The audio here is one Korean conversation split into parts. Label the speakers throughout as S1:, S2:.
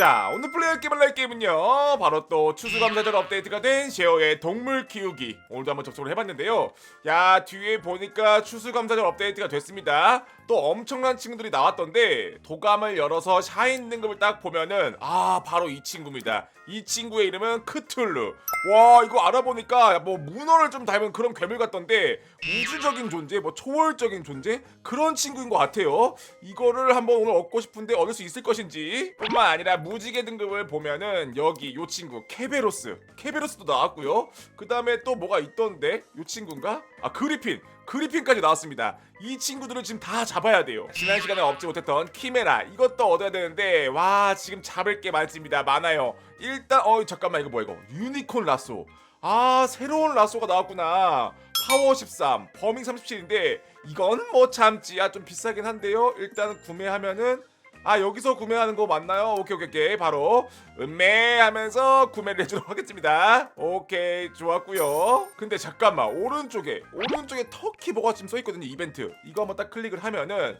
S1: 자 오늘 플레이할 게임을 할 게임은요. 바로 또 추수감사절 업데이트가 된 쉐어의 동물 키우기. 오늘도 한번 접속을 해봤는데요. 야 뒤에 보니까 추수감사절 업데이트가 됐습니다 또 엄청난 친구들이 나왔던데 도감을 열어서 샤인 등급을 딱 보면은 아 바로 이 친구입니다. 이 친구의 이름은 크툴루. 와 이거 알아보니까 뭐 문어를 좀 닮은 그런 괴물 같던데 우주적인 존재 뭐 초월적인 존재? 그런 친구인 것 같아요. 이거를 한번 오늘 얻고 싶은데 얻을 수 있을 것인지. 뿐만 아니라 무지개 등급을 보면은 여기 요 친구 케베로스. 케베로스도 나왔고요. 그 다음에 또 뭐가 있던데? 요 친구인가? 아 그리핀 그리핀까지 나왔습니다. 이 친구들을 지금 다 잡아야 돼요. 지난 시간에 얻지 못했던 키메라 이것도 얻어야 되는데 와 지금 잡을 게 많습니다. 많아요. 일단 어 잠깐만 이거 뭐야 이거 유니콘 라쏘. 아 새로운 라쏘가 나왔구나. 파워 13, 버밍 37인데 이건 뭐 참지 아좀 비싸긴 한데요. 일단 구매하면은 아 여기서 구매하는 거 맞나요? 오케이 오케이 오케이 바로 음매하면서 구매를 해주도록 하겠습니다 오케이 좋았고요 근데 잠깐만 오른쪽에 오른쪽에 터키 뭐가 지금 써 있거든요 이벤트 이거 한번 딱 클릭을 하면은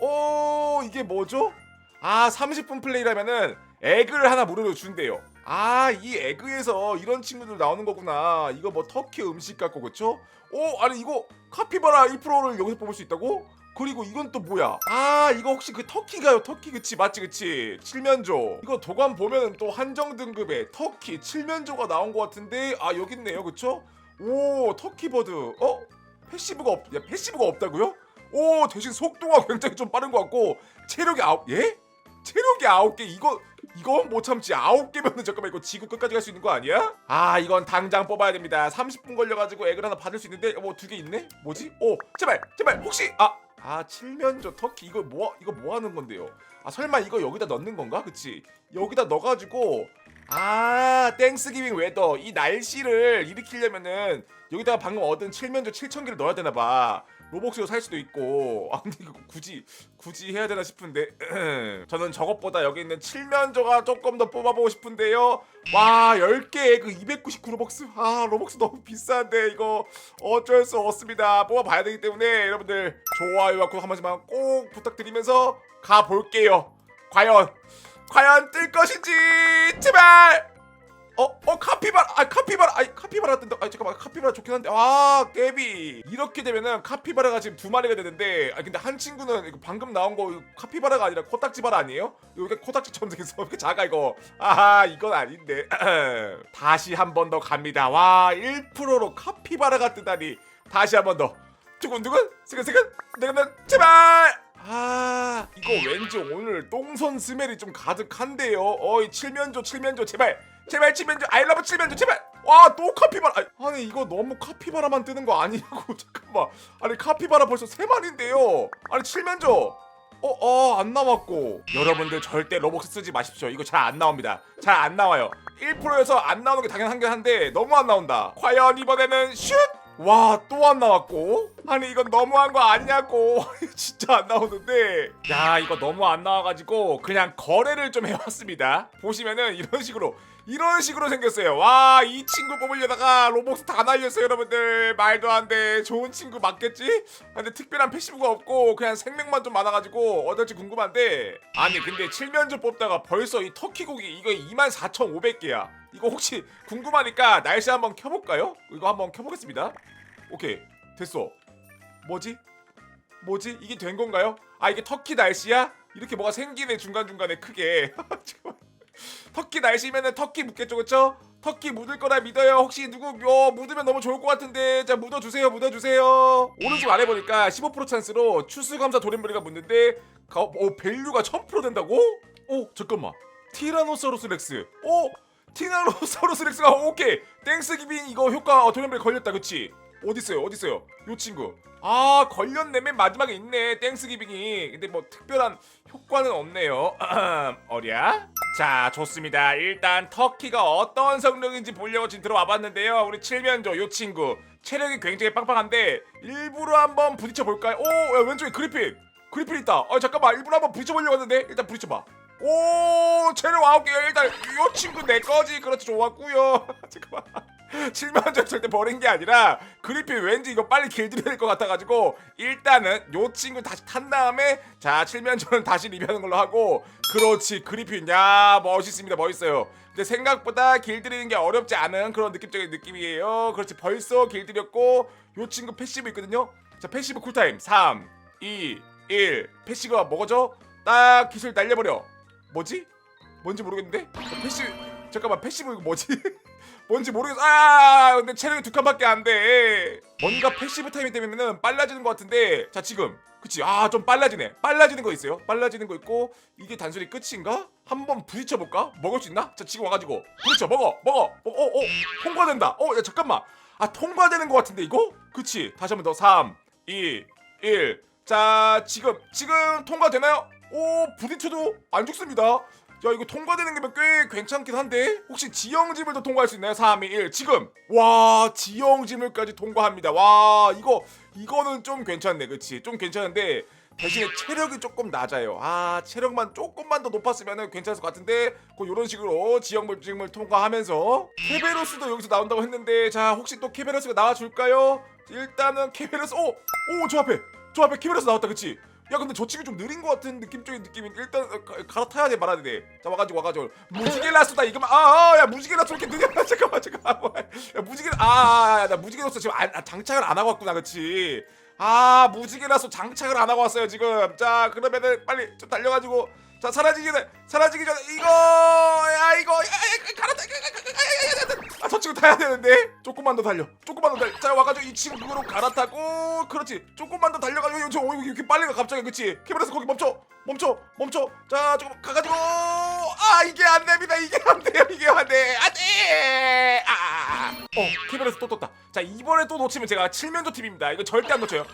S1: 오 이게 뭐죠? 아 30분 플레이라면은 에그를 하나 무료로 준대요 아 이 에그에서 이런 친구들 나오는 거구나 이거 뭐 터키 음식 같고 그쵸? 오 아니 이거 카피바라 2%를 여기서 뽑을 수 있다고? 그리고 이건 또 뭐야? 아 이거 혹시 그 터키가요? 터키 그치 맞지 그치? 칠면조 이거 도감 보면은 또 한정 등급의 터키 칠면조가 나온 것 같은데 아 여기 있네요 그쵸? 오 터키 버드 어? 패시브가 없.. 야 패시브가 없다고요? 오 대신 속도가 굉장히 좀 빠른 것 같고 체력이 아홉 예? 체력이 아홉 개 이거 이건 못 참지 아홉 개면은 잠깐만 이거 지구 끝까지 갈 수 있는 거 아니야? 아 이건 당장 뽑아야 됩니다 30분 걸려가지고 액을 하나 받을 수 있는데 뭐 두 개 있네? 뭐지? 오 제발 제발 혹시 아 아 칠면조 터키 이거 뭐 이거 뭐 하는 건데요? 아 설마 이거 여기다 넣는 건가? 그치? 여기다 넣어가지고 아 땡스기빙 웨더 이 날씨를 일으키려면은 여기다가 방금 얻은 칠면조 7천 개를 넣어야 되나 봐. 로복스로 살 수도 있고. 아 근데 이거 굳이 굳이 해야 되나 싶은데. 저는 저것보다 여기 있는 칠면조가 조금 더 뽑아보고 싶은데요. 와 10개에 그 299 로벅스? 아 로벅스 너무 비싼데 이거 어쩔 수 없습니다. 뽑아봐야 되기 때문에 여러분들 좋아요와 구독 한 번씩만 꼭 부탁드리면서 가볼게요. 과연 과연 뜰 것인지 제발 어, 어, 카피바라, 아, 카피바라, 아, 카피바라 뜬다. 아, 잠깐만, 카피바라 좋긴 한데, 아, 깨비. 이렇게 되면은 카피바라가 지금 두 마리가 되는데, 아, 근데 한 친구는 이거 방금 나온 거 카피바라가 아니라 코딱지바라 아니에요? 여기 생겼어. 왜 이렇게 작아 이거? 아하, 이건 아닌데. 다시 한 번 더 갑니다. 와, 1%로 카피바라가 뜨다니. 다시 한 번 더. 두근두근, 스근스근, 느근느 제발. 아 이거 왠지 오늘 똥손 스멜이 좀 가득한데요 어이 칠면조 칠면조 제발 제발 칠면조 아이러브 칠면조 제발. 와또 카피바라. 아니, 이거 너무 카피바라만 뜨는 거 아니냐고 잠깐만. 아니 카피바라 벌써 세 마리인데요. 아니 칠면조 어어 안 나왔고. 여러분들 절대 로벅스 쓰지 마십시오. 이거 잘 안 나옵니다. 잘 안 나와요. 1%에서 안 나오는 게 당연한 게 한데 너무 안 나온다. 과연 이번에는 슛? 와 또 안 나왔고. 아니 이건 너무한 거 아니냐고. 진짜 안 나오는데. 야 이거 너무 안 나와가지고 그냥 거래를 좀 해왔습니다. 보시면은 이런 식으로 이런 식으로 생겼어요 와 이 친구 뽑으려다가 로벅스 다 날렸어요 여러분들 말도 안 돼 좋은 친구 맞겠지? 아, 근데 특별한 패시브가 없고 그냥 생명만 좀 많아가지고 어떨지 궁금한데 아니 근데 칠면조 뽑다가 벌써 이 터키 고기 이거 24,500개야 이거 혹시 궁금하니까 날씨 한번 켜볼까요? 이거 한번 켜보겠습니다 오케이 됐어 뭐지? 뭐지? 이게 된 건가요? 아 이게 터키 날씨야? 이렇게 뭐가 생기네 중간중간에 크게. 터키 날씨면은 터키 묻겠죠 그쵸? 터키 묻을 거라 믿어요 혹시 누구 뭐 묻으면 너무 좋을 것 같은데 자 묻어주세요 묻어주세요 오른쪽 아래 보니까 15% 찬스로 추수감사 도렘부리가 묻는데 가, 어 밸류가 1000% 된다고? 오 잠깐만 티라노사우루스 렉스 오 티라노사우루스 렉스가 오케이 땡스기빙 이거 효과 어, 도렘부리 걸렸다 그치? 어딨어요? 어딨어요? 요 친구. 아 걸렸네. 맨 마지막에 있네. 땡스기빙이. 근데 뭐 특별한 효과는 없네요. 어랴? 자 좋습니다. 일단 터키가 어떤 성능인지 보려고 지금 들어와 봤는데요. 우리 칠면조 요 친구. 체력이 굉장히 빵빵한데 일부러 한번 부딪혀 볼까요? 오 야, 왼쪽에 그리핀. 그리핀 있다. 어 잠깐만. 일부러 한번 부딪혀 보려고 했는데 일단 부딪혀 봐. 오 체력 아홉 개 일단 요 친구 내 거지. 그렇지 좋았고요 잠깐만 칠면조 절대 버린 게 아니라 그리핀 왠지 이거 빨리 길들여야 될 것 같아가지고 일단은 요 친구 다시 탄 다음에 자 칠면조는 다시 리뷰하는 걸로 하고 그렇지 그리핀. 야 멋있습니다 멋있어요. 근데 생각보다 길들이는 게 어렵지 않은 그런 느낌적인 느낌이에요. 그렇지 벌써 길들였고 요 친구 패시브 있거든요. 자 패시브 쿨타임. 3 2 1 패시브가 뭐죠? 딱 기술 날려버려. 뭐지? 뭔지 모르겠는데? 자, 패시브 잠깐만 패시브 이거 뭐지? 뭔지 모르겠어. 아, 근데 체력이 두 칸밖에 안 돼. 뭔가 패시브 타임이 되면은 빨라지는 것 같은데. 자, 지금. 그치? 아, 좀 빨라지네. 빨라지는 거 있어요. 빨라지는 거 있고 이게 단순히 끝인가? 한번 부딪혀 볼까? 먹을 수 있나? 자, 지금 와가지고 부딪혀 먹어, 먹어. 어, 어, 어, 통과된다. 어, 야 잠깐만. 아, 통과되는 것 같은데 이거? 그치? 다시 한 번 더. 3, 2, 1. 자, 지금 지금 통과되나요? 오, 부딪혀도 안 죽습니다. 야 이거 통과되는 게 꽤 괜찮긴 한데? 혹시 지형지물도 통과할 수 있나요? 3, 2, 1 지금. 와 지형지물까지 통과합니다. 와 이거 이거는 좀 괜찮네. 그치? 좀 괜찮은데 대신에 체력이 조금 낮아요. 아 체력만 조금만 더 높았으면 괜찮을 것 같은데? 그 요런 식으로 지형지물 통과하면서 케베로스도 여기서 나온다고 했는데 자 혹시 또 케베로스가 나와줄까요? 일단은 케베로스 오 오 저 앞에 저 앞에 케베로스 나왔다. 그치 야 근데 저 친구 좀 느린 것 같은 느낌적인 느낌이 일단 어, 가- 갈아타야 돼 말아야 돼자 와가지고 와가지고. 무지개 라스다 이거만. 아야 무지개 라스 왜 이렇게 느려. 잠깐만 잠깐만. 야 무지개 아나 무지개 라스 지금 안- 아, 장착을 안 하고 왔구나 그치? 아 무지개 라스 장착을 안 하고 왔어요 지금. 자 그러면은 빨리 좀 달려가지고 자 사라지기 전에 사라지기 전에 이거 야 이거 야, 야, 갈아타 아, 저 친구 타야 되는데 조금만 더 달려 조금만 더 달려 자 와가지고 이 친구로 갈아타고 그렇지 조금만 더 달려가지고 저 어, 이렇게 빨리 가 갑자기 그치 캐메라에서 거기 멈춰 멈춰 멈춰 자 조금 가가지고 아 이게 안 됩니다 이게 안 돼요 이게 안 돼 안돼 아어 캐메라에서 또 떴다 자 이번에 또 놓치면 제가 칠면조 팁입니다 이거 절대 안 놓쳐요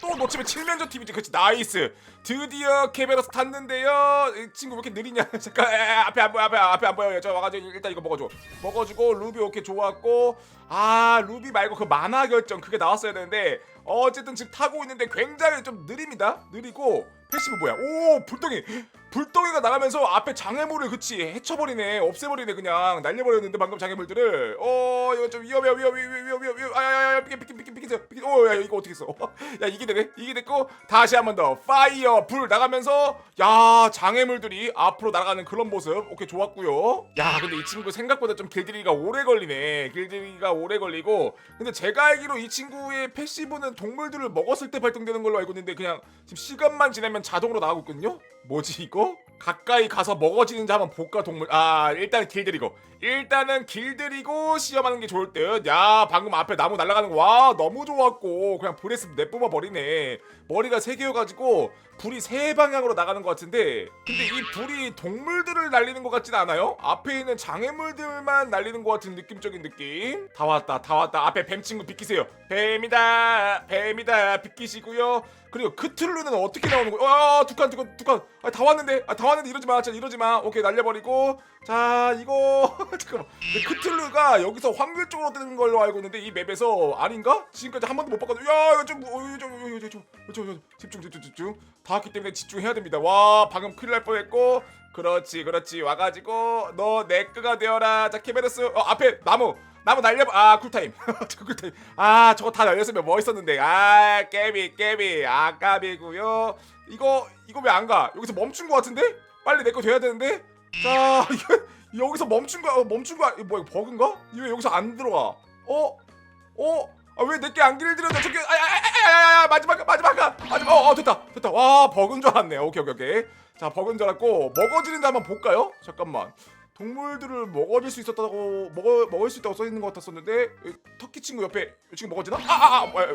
S1: 또 놓치면 칠면조 팁이지 그치 나이스 드디어 캐메라스 탔는데요. 이 친구 왜 이렇게 느리냐. 잠깐 에, 에, 앞에 안 보여 앞에 앞에 안 보여요 저 와가지고 일단 이거 먹어줘. 먹어주고 루비 오케이 좋았고 아 루비 말고 그 만화 결정 그게 나왔어야 되는데 어쨌든 지금 타고 있는데 굉장히 좀 느립니다. 느리고 패시브 뭐야? 오 불덩이 불덩이가 나가면서 앞에 장애물을 그치 해쳐버리네 없애버리네 그냥 날려버렸는데 방금 장애물들을. 어 이거 좀 위험해 위험해 위험해 위험해 위험해 아야야야 피키 피키 피키 피키 피키 오야 이거 어떻게 했어? 야 이게 되네 이게 됐고 다시 한 번 더 파이어 불 나가면서 야 장애물들이 앞으로 날아가는 그런 모습. 오케이 좋았고요. 야 근데 이 친구 생각보다 좀 길들이기가 오래 걸리네. 길들이기가 오래 걸리고. 근데 제가 알기로 이 친구의 패시브는 동물들을 먹었을 때 발동되는 걸로 알고 있는데 그냥 지금 시간만 지나면 자동으로 나가고 있거든요 뭐지 이거? 가까이 가서 먹어지는지 한번 볼까 동물? 아 일단 길들이고. 일단은 길들이고 시험하는 게 좋을 듯야 방금 앞에 나무 날아가는 거. 와 너무 좋았고. 그냥 불에서 내뿜어 버리네. 머리가 세 개여가지고 불이 세 방향으로 나가는 것 같은데 근데 이 불이 동물들을 날리는 것 같진 않아요? 앞에 있는 장애물들만 날리는 것 같은 느낌적인 느낌 다 왔다 다 왔다 앞에 뱀 친구 비키세요 뱀이다 뱀이다 비키시고요 그리고 크툴루는 어떻게 나오는 거야? 아, 두 칸, 두 칸, 두 칸. 아, 다 왔는데, 아, 다 왔는데 이러지 마, 진짜 이러지 마. 오케이, 날려버리고. 자, 이거 잠깐만. 크툴루가 여기서 확률 쪽으로 뜨는 걸로 알고 있는데 이 맵에서 아닌가? 지금까지 한 번도 못 봤거든. 야, 어, 이거 좀, 이거 좀, 이거 좀, 집중, 집중, 집중. 다 왔기 때문에 집중해야 됩니다. 와, 방금 큰일 날 뻔했고. 그렇지, 그렇지. 와가지고 너 내꺼가 되어라. 자, 케베르스. 어, 앞에 나무. 나무 날려 아 쿨타임 저 쿨타임 아 저거 다 날렸으면 멋있었는데 아 깨비 깨비 아 까비고요 이거 이거 왜 안 가 여기서 멈춘 거 같은데 빨리 내거 돼야 되는데 자 여기서 멈춘 거 멈춘 거 이거 뭐야 버그인가 왜 여기서 안 들어가 어? 어? 아왜 내게 안 길들여져 저기 아야야야야 마지막 마지막 마지막 어, 어 됐다. 됐다. 와 버그인 줄 알았네. 오케이 오케이 오케이. 자 버그인 줄 알았고 먹어지는데 한번 볼까요? 잠깐만. 동물들을 먹어질 수 있었다고 먹어 먹을 수 있다고 써 있는 것 같았었는데 이 터키 친구 옆에 이 친구 먹어지나? 아아 아 아, 뭐야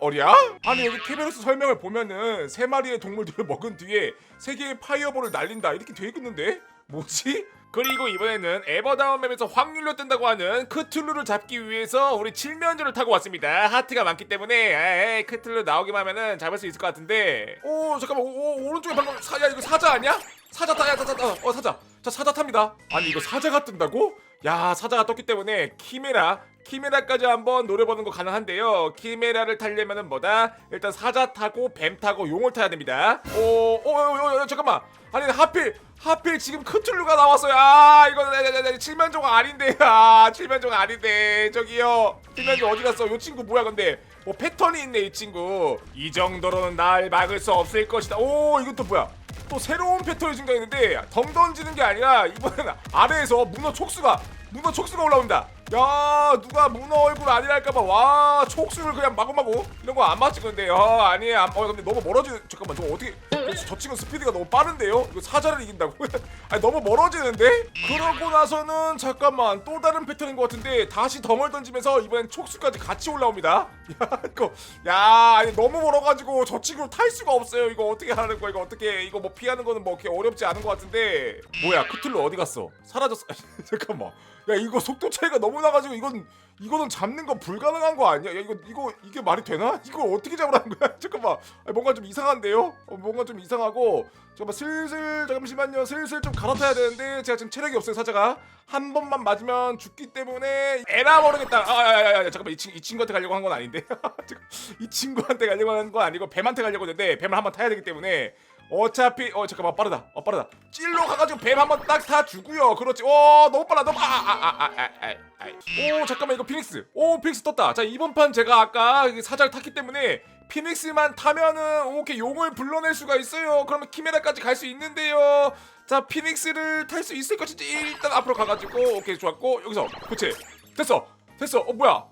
S1: 어리야? 아니 여기 케베로스 설명을 보면은 세 마리의 동물들을 먹은 뒤에 세 개의 파이어볼을 날린다. 이렇게 돼 있는데? 뭐지? 그리고 이번에는 에버다운 맵에서 확률로 뜬다고 하는 크툴루를 잡기 위해서 우리 칠면조를 타고 왔습니다. 하트가 많기 때문에 에이, 크툴루 나오기만 하면은 잡을 수 있을 것 같은데. 오 잠깐만 오, 오, 오른쪽에 방금 사야 이거 사자 아니야? 사자 타야 사자 타. 어 사자. 자 사자 탑니다. 아니 이거 사자가 뜬다고? 야 사자가 떴기 때문에 키메라 키메라까지 한번 노려보는 거 가능한데요. 키메라를 타려면은 뭐다? 일단 사자 타고 뱀 타고 용을 타야 됩니다. 오, 오, 오, 오, 오 잠깐만. 아니 하필 하필 지금 크툴루가 나왔어요. 아 이거 네, 네, 네, 칠면조가 아닌데. 아 칠면조가 아닌데. 저기요. 칠면조 어디 갔어? 요 친구 뭐야 근데? 뭐 패턴이 있네 이 친구. 이 정도로는 날 막을 수 없을 것이다. 오또 뭐야? 또 새로운 패턴이 증가했는데 덩 던지는 게 아니라 이번에는 아래에서 문어 촉수가 문어 촉수가 올라온다. 야 누가 문어 얼굴 아니랄까봐 와 촉수를 그냥 마구마구 이런 거 안 맞지 근데 어 아니 안, 어 근데 너무 멀어지는 잠깐만 저 어떻게 저, 저 친구 스피드가 너무 빠른데요? 이거 사자를 이긴다고? 아니 너무 멀어지는데? 그러고 나서는 잠깐만 또 다른 패턴인 것 같은데 다시 덩을 던지면서 이번엔 촉수까지 같이 올라옵니다. 야 이거 야 아니 너무 멀어가지고 저 친구 탈 수가 없어요. 이거 어떻게 하는 거야? 이거 어떻게 이거 뭐 피하는 거는 뭐 그렇게 어렵지 않은 것 같은데 뭐야 크툴루 어디 갔어? 사라졌어. 잠깐만. 야 이거 속도 차이가 너무 나가지고 이건 이거는 잡는 거 불가능한 거 아니야? 야 이거 이거 이게 말이 되나? 이걸 어떻게 잡으라는 거야? 잠깐만. 뭔가 좀 이상한데요? 어, 뭔가 좀 이상하고 잠깐만 슬슬 잠시만요. 슬슬 좀 갈아타야 되는데 제가 지금 체력이 없어요 사자가 한 번만 맞으면 죽기 때문에 에라 모르겠다. 아야야야 잠깐만 이, 친, 이 친구한테 가려고 한 건 아닌데 이 친구한테 가려고 한 건 아니고 뱀한테 가려고 했는데 뱀을 한번 타야 되기 때문에 어차피 어 잠깐만 빠르다. 어 빠르다. 찔러 가가지고 뱀 한번 딱 타 주고요. 그렇지. 오 너무 빨라. 너무 아아아아아오 잠깐만. 이거 피닉스. 오 피닉스 떴다. 자 이번 판 제가 아까 이 사자를 탔기 때문에 피닉스만 타면은 오케이 용을 불러낼 수가 있어요. 그러면 키메라까지 갈 수 있는데요. 자 피닉스를 탈 수 있을 것인지 일단 앞으로 가가지고. 오케이 좋았고. 여기서. 그치. 됐어. 됐어. 어 뭐야? 어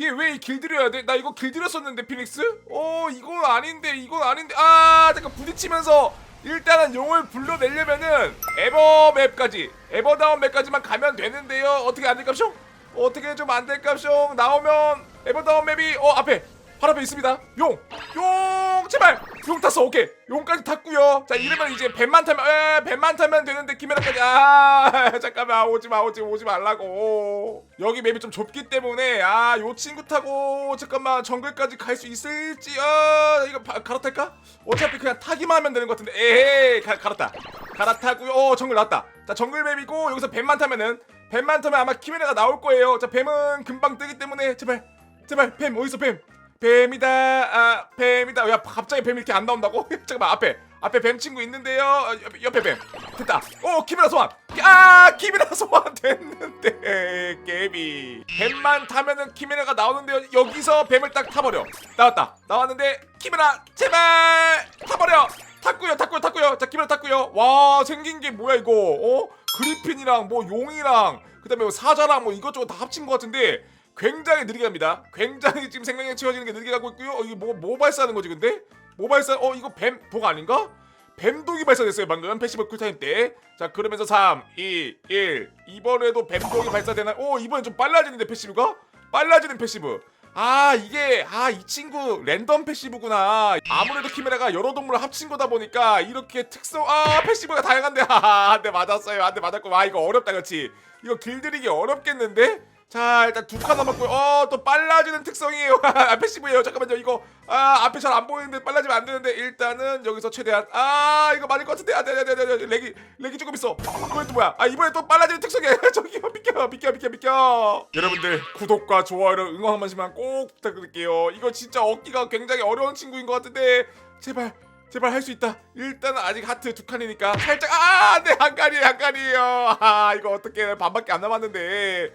S1: 얘 왜 길들여야 돼? 나 이거 길들였었는데 피닉스? 어 이건 아닌데 이건 아닌데 아 잠깐 부딪히면서 일단은 용을 불러내려면은 에버 맵까지 에버다운 맵까지만 가면 되는데요 어떻게 안 될까쇼? 어떻게 좀 안 될까쇼? 나오면 에버다운 맵이 어 앞에 바로 앞에 있습니다. 용! 용! 제발! 용 탔어 오케이. 용까지 탔고요. 자 이러면 이제 뱀만 타면 에 뱀만 타면 되는데 키메라까지. 아 잠깐만. 오지 마 오지 오지 말라고. 여기 맵이 좀 좁기 때문에 아 요 친구 타고 잠깐만 정글까지 갈 수 있을지. 아 이거 바, 갈아탈까? 어차피 그냥 타기만 하면 되는 것 같은데. 에헤이 가, 갈았다. 갈아타고요. 어 정글 나왔다. 자 정글 맵이고 여기서 뱀만 타면은 뱀만 타면 아마 키메라가 나올 거예요. 자 뱀은 금방 뜨기 때문에. 제발 제발 뱀 어디서 뱀 뱀이다. 아 뱀이다. 야 갑자기 뱀이 이렇게 안 나온다고? 잠깐만 앞에. 앞에 뱀 친구 있는데요? 어, 옆에, 옆에 뱀. 됐다. 오 키미라 소환. 아 키미라 소환 됐는데 깨비. 뱀만 타면은 키미라가 나오는데요. 여기서 뱀을 딱 타버려. 나왔다. 나왔는데 키미라 제발! 타버려! 탔고요 탔고요 탔고요. 자 키미라 탔고요. 와 생긴 게 뭐야 이거? 어? 그리핀이랑 뭐 용이랑 그다음에 뭐 사자랑 뭐 이것저것 다 합친 것 같은데 굉장히 느리게 갑니다. 굉장히 지금 생명력 채워지는 게 느리게 가고 있고요. 어, 이게 뭐, 뭐 발사하는 거지 근데? 뭐 발사? 어 이거 뱀독 아닌가? 뱀독이 발사됐어요 방금 패시브 쿨타임 때. 자 그러면서 3, 2, 1 이번에도 뱀독이 발사되나? 오 이번엔 좀 빨라지는데 패시브가? 빨라지는 패시브. 아 이게 아 이 친구 랜덤 패시브구나 아무래도 키메라가 여러 동물을 합친 거다 보니까 이렇게 특성 아 패시브가 다양한데 한대 맞았어요 한 대 맞았고 와 이거 어렵다 그렇지 이거 길들이기 어렵겠는데 자 일단 두 칸 남았고요. 어또 빨라지는 특성이에요. 아, 패시브예요 잠깐만요. 이거 아 앞에 잘 안 보이는데 빨라지면 안 되는데 일단은 여기서 최대한 아 이거 맞을 것 같은데. 아네네 네 네 렉이 렉이 조금 있어. 이번에 또 뭐야? 아 이번에 또 빨라지는 특성이에요 저기요 비켜 비켜 비켜 비켜. 여러분들 구독과 좋아요를 응원 한 번씩만 꼭 부탁드릴게요. 이거 진짜 얻기가 굉장히 어려운 친구인 것 같은데. 제발 제발 할 수 있다. 일단은 아직 하트 두 칸이니까 살짝 아, 안돼 한 칸이에요, 한 칸이에요. 아, 이거 어떻게 반밖에 안 남았는데.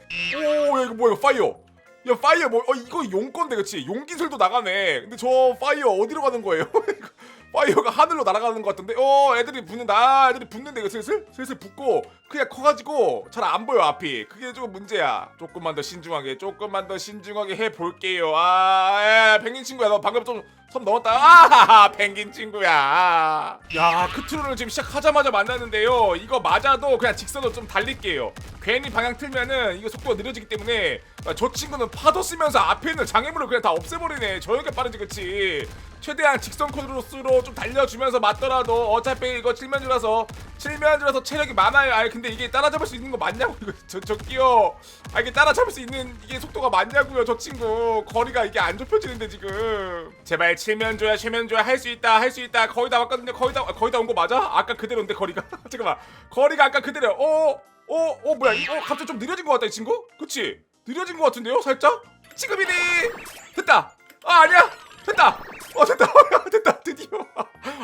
S1: 오, 야, 이거 뭐야, 파이어. 야, 파이어 뭐? 어, 이거 용 건데, 그치? 용 기술도 나가네. 근데 저 파이어 어디로 가는 거예요? 파이어가 하늘로 날아가는 것 같은데. 어, 애들이 붙는다. 아, 애들이 붙는데 이거 슬슬 슬슬 붙고 그냥 커가지고 잘 안 보여 앞이. 그게 좀 문제야. 조금만 더 신중하게, 조금만 더 신중하게 해 볼게요. 아, 야, 펭귄 친구야, 너 방금 좀 섬 넘었다. 아, 펭귄 친구야. 야, 크트로를 지금 시작하자마자 만났는데요. 이거 맞아도 그냥 직선으로 좀 달릴게요. 괜히 방향 틀면은 이거 속도가 느려지기 때문에 아, 저 친구는 파도 쓰면서 앞에 있는 장애물을 그냥 다 없애버리네. 저렇게 빠르지, 그치? 최대한 직선 코드로스로 좀 달려주면서 맞더라도 어차피 이거 칠면주라서 칠면주라서 체력이 많아요. 아니 근데 이게 따라잡을 수 있는 거 맞냐고 이거 저 저기요. 아 이게 따라잡을 수 있는 이게 속도가 맞냐고요, 저 친구. 거리가 이게 안 좁혀지는데 지금. 제발 칠면조야, 최면조야 할 수 있다, 할 수 있다. 거의 다 왔거든요. 거의 다 거의 다 온 거 맞아? 아까 그대로인데 거리가. 잠깐만. 거리가 아까 그대로. 어, 어, 어 뭐야? 어 갑자기 좀 느려진 것 같다 이 친구? 그치? 느려진 것 같은데요 살짝? 지금이니! 됐다! 아 아니야! 됐다! 어 됐다! 됐다! 드디어.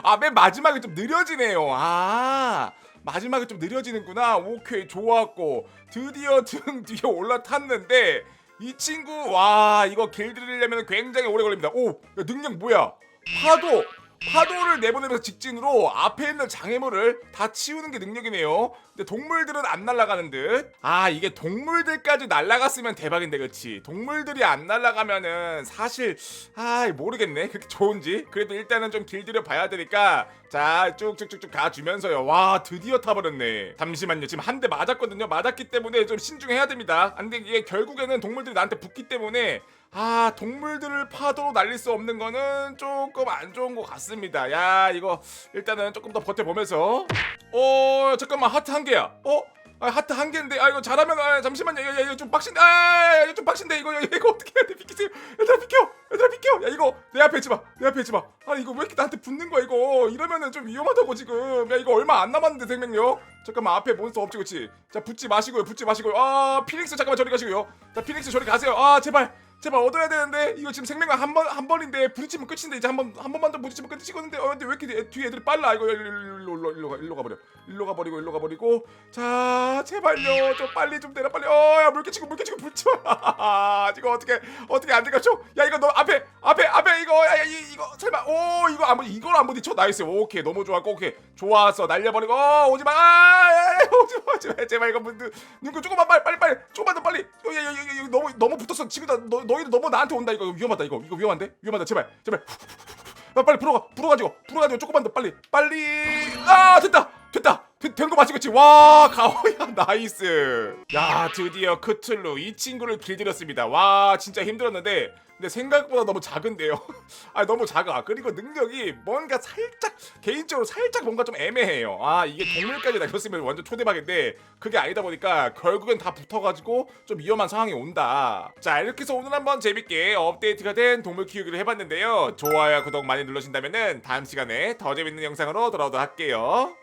S1: 아 맨 마지막에 좀 느려지네요. 아 마지막에 좀 느려지는구나. 오케이 좋았고. 드디어 등 뒤에 올라탔는데 이 친구 와 이거 길들이려면 굉장히 오래 걸립니다. 오 야, 능력 뭐야? 파도 파도를 내보내면서 직진으로 앞에 있는 장애물을 다 치우는 게 능력이네요. 근데 동물들은 안 날아가는 듯. 아 이게 동물들까지 날아갔으면 대박인데 그렇지. 동물들이 안 날아가면은 사실 아 모르겠네. 그렇게 좋은지. 그래도 일단은 좀 길들여 봐야 되니까 자 쭉쭉쭉쭉 가주면서요. 와 드디어 타버렸네. 잠시만요. 지금 한 대 맞았거든요. 맞았기 때문에 좀 신중해야 됩니다. 안돼 이게 결국에는 동물들이 나한테 붙기 때문에 아 동물들을 파도로 날릴 수 없는 거는 조금 안 좋은 것 같습니다. 야 이거 일단은 조금 더 버텨보면서. 어 잠깐만 하트 한 개야. 어? 아, 하트 한 개인데 아 이거 잘하면 아, 잠시만요. 야, 야, 이거 좀 빡신데 아 이거 좀 빡신데 이거 야, 이거 어떻게 해야 돼? 비키세요 얘들아 비켜. 얘들아 비켜. 야 이거 내 앞에 있지 마 내 앞에 있지 마 아 이거 왜 이렇게 나한테 붙는 거야 이거? 이러면은 좀 위험하다고 지금. 야 이거 얼마 안 남았는데 생명력. 잠깐만 앞에 몬스터 없지 그치? 자 붙지 마시고요 붙지 마시고요. 아 피닉스 잠깐만 저리 가시고요. 자 피닉스 저리 가세요. 아 제발 제발 얻어야 되는데 이거 지금 생명력 한번 한 번인데 부딪히면 끝인데 이제 한번 한 번만 더 부딪히면 끝이거든요. 어, 근데 왜 이렇게 애- 뒤에 애들이 빨라? 이거 일로 일로 일로 가 일로 가버려. 일로 가버리고 일로 가버리고. 자 제발요. 좀 빨리 좀 내려 빨리. 어야 물개 치고 물개 치고 마. 지금 어떻게 어떻게 안 되겠죠? 야 이거 너 앞에 앞에 앞에 이거 야, 야 이, 이거 설마 오 이거 아무 이걸 안 부딪혀. 나이스. 오케이. 너무 좋았고 오케이. 좋았어. 날려버리고. 어, 오지 마. 아, 야, 야, 오지 마. 제발 이거 눈 눈금 조금만 빨리 빨리 빨리. 조금만 더 빨리. 야 야 야 야, 야, 너무 너무 붙었어. 지금 나 너, 너희들 너무 나한테 온다. 이거 위험하다 이거. 이거 위험한데? 위험하다. 제발 제발. 야, 빨리 불어가 불어가지고. 불어가지고 조금만 더 빨리. 빨리. 아 됐다! 됐다 된거 맞지 그치? 와 가오야 나이스. 야 드디어 크툴루 이 친구를 길들였습니다. 와 진짜 힘들었는데 근데 생각보다 너무 작은데요? 아 너무 작아. 그리고 능력이 뭔가 살짝 개인적으로 살짝 뭔가 좀 애매해요. 아 이게 동물까지 날렸으면 완전 초대박인데 그게 아니다 보니까 결국엔 다 붙어가지고 좀 위험한 상황이 온다. 자 이렇게 해서 오늘 한번 재밌게 업데이트가 된 동물 키우기를 해봤는데요. 좋아요 구독 많이 눌러주신다면 은 다음 시간에 더 재밌는 영상으로 돌아오도록 할게요